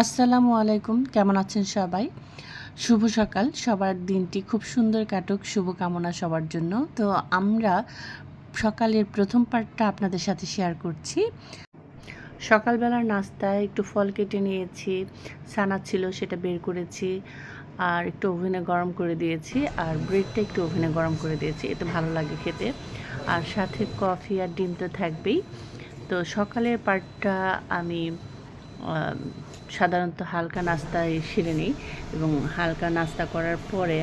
আসসালামু আলাইকুম। কেমন আছেন সবাই? শুভ সকাল। সবার দিনটি খুব সুন্দর কাটুক, শুভকামনা সবার জন্য। তো আমরা সকালের প্রথম পার্টটা আপনাদের সাথে শেয়ার করছি। সকালবেলার নাস্তায় একটু ফল কেটে নিয়েছি সানা ছিল সেটা বের করেছি, আর একটু ওভেনে গরম করে দিয়েছি, আর ব্রেডটা একটু ওভেনে গরম করে দিয়েছি, এতে ভালো লাগে খেতে। আর সাথে কফি আর ডিম তো থাকবেই। তো সকালের পার্টটা আমি সাধারণত হালকা নাস্তায় সেরে নিই এবং হালকা নাস্তা করার পরে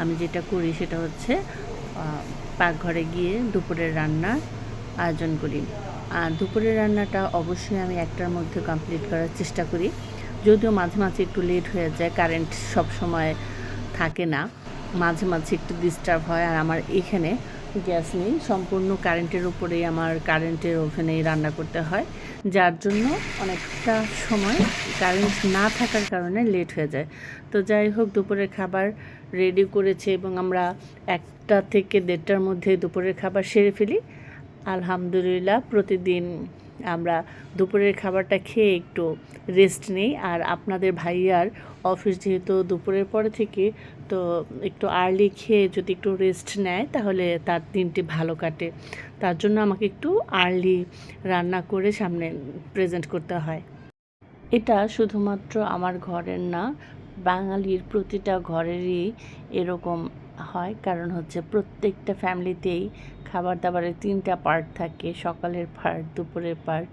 আমি যেটা করি সেটা হচ্ছে পাকঘরে গিয়ে দুপুরের রান্নার আয়োজন করি। আর দুপুরের রান্নাটা অবশ্যই আমি একটার মধ্যে কমপ্লিট করার চেষ্টা করি। যদিও মাঝে মাঝে একটু লেট হয়ে যায় কারেন্ট সব সময় থাকে না। মাঝে মাঝে একটু ডিস্টার্ব হয় আর আমার এখানে গ্যাস নেই। সম্পূর্ণ কারেন্টের উপরেই আমার কারেন্টের ওভেনেই রান্না করতে হয়। যার জন্য অনেকটা সময় কারেন্ট না থাকার কারণে লেট হয়ে যায়। তো যাই হোক, দুপুরের খাবার রেডি করেছে এবং আমরা একটা থেকে দেড়টার মধ্যে দুপুরের খাবার সেরে ফেলি। আলহামদুলিল্লাহ, প্রতিদিন আমরা দুপুরের খাবারটা খেয়ে একটু রেস্ট নেই। আর আপনাদের ভাইয়ার অফিস যেহেতু দুপুরের পরে থেকে, তো একটু আর্লি খেয়ে যদি একটু রেস্ট নেয়, তাহলে তার দিনটি ভালো কাটে। তার জন্য আমাকে একটু আর্লি রান্না করে সামনে প্রেজেন্ট করতে হয়। এটা শুধুমাত্র আমার ঘরের না বাঙালির প্রতিটা ঘরেরই এরকম হয়। কারণ হচ্ছে প্রত্যেকটা ফ্যামিলিতেই খাবার দাবারের তিনটা পার্ট থাকে, সকালের পার্ট দুপুরের পার্ট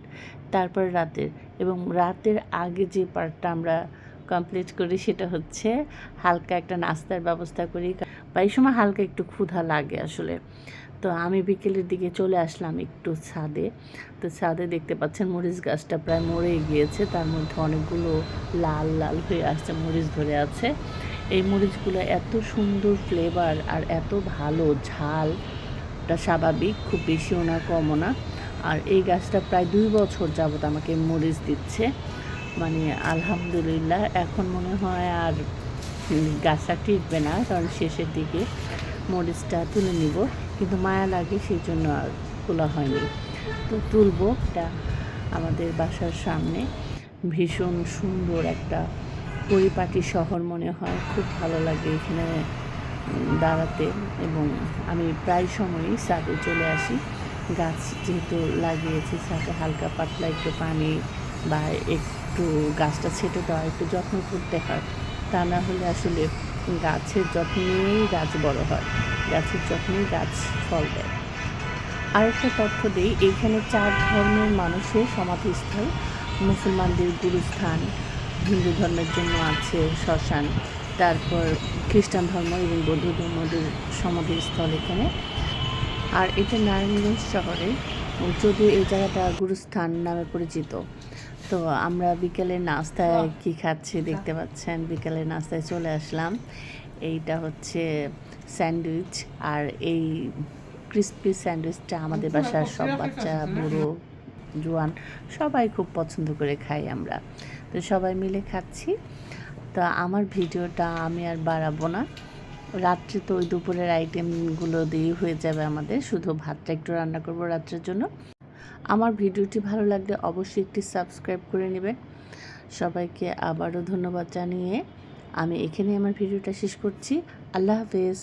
তারপর রাতের। এবং রাতের আগে যে পার্টটা আমরা কমপ্লিট করি সেটা হচ্ছে হালকা একটা নাস্তার ব্যবস্থা করি। বা এই সময় হালকা একটু ক্ষুধা লাগে আসলে। তো আমি বিকেলের দিকে চলে আসলাম একটু ছাদে। তো ছাদে দেখতে পাচ্ছেন মরিচ গাছটা প্রায় মরে গিয়েছে, তার মধ্যে অনেকগুলো লাল লাল হয়ে আসছে, মরিচ ধরে আছে। এই মরিচগুলো এত সুন্দর ফ্লেভার আর এত ভালো, ঝালটা স্বাভাবিক, খুব বেশিও না, কমও না। আর এই গাছটা প্রায় দুই বছর যাবত আমাকে মরিচ দিচ্ছে। মানে আলহামদুলিল্লাহ, এখন মনে হয় আর গাছটা টিকবে না, কারণ শেষের দিকে মরিচটা তুলে নিব, কিন্তু মায়া লাগে সেই জন্য আর তোলা হয়নি। তো তুলবো, এটা আমাদের বাসার সামনে। ভীষণ সুন্দর একটা পরিপাটি শহর মনে হয়, খুব ভালো লাগে এখানে দাঁড়াতে। এবং আমি প্রায় সময়ই ছাদে চলে আসি। গাছ যেহেতু লাগিয়েছি, ছাদে হালকা পাতলা একটু পানি বা একটু গাছটা ছেটে দেওয়া, একটু যত্ন করতে হয়। তা না হলে আসলে গাছের যত্ন নিয়েই গাছ বড় হয়, গাছের যত্নেই গাছ ফল দেয়। আরেকটা তথ্য দিই, এইখানে চার ধর্মের মানুষের সমাধিস্থল, মুসলমানদের গুরুস্থান, হিন্দু ধর্মের জন্য আছে শ্মশান, তারপর খ্রিস্টান ধর্ম এবং বৌদ্ধ ধর্মদের সমাধিস্থল এখানে। আর এটা নারায়ণগঞ্জ শহরে যদিও এই জায়গাটা গুরুস্থান নামে পরিচিত। তো আমরা বিকেলের নাস্তায় কি খাচ্ছি দেখতে পাচ্ছেন? বিকেলের নাস্তায় চলে আসলাম। এইটা হচ্ছে স্যান্ডউইচ আর এই ক্রিস্পি স্যান্ডউইচটা আমাদের বাসার সব বাচ্চা বুড়ো জোয়ান সবাই খুব পছন্দ করে খাই আমরা। তো সবাই মিলে খাচ্ছি। তা আমার ভিডিওটা আমি আর বাড়াবো না। রাত্রে তো ওই দুপুরের আইটেমগুলো দিয়ে হয়ে যাবে আমাদের। শুধু ভাতটা একটু রান্না করব রাত্রের জন্য। আমার ভিডিওটি ভালো লাগলে অবশ্যই একটি সাবস্ক্রাইব করে নেবেন। সবাইকে আবারও ধন্যবাদ জানিয়ে আমি এখানে আমার ভিডিওটা শেষ করছি। আল্লাহ হাফেজ।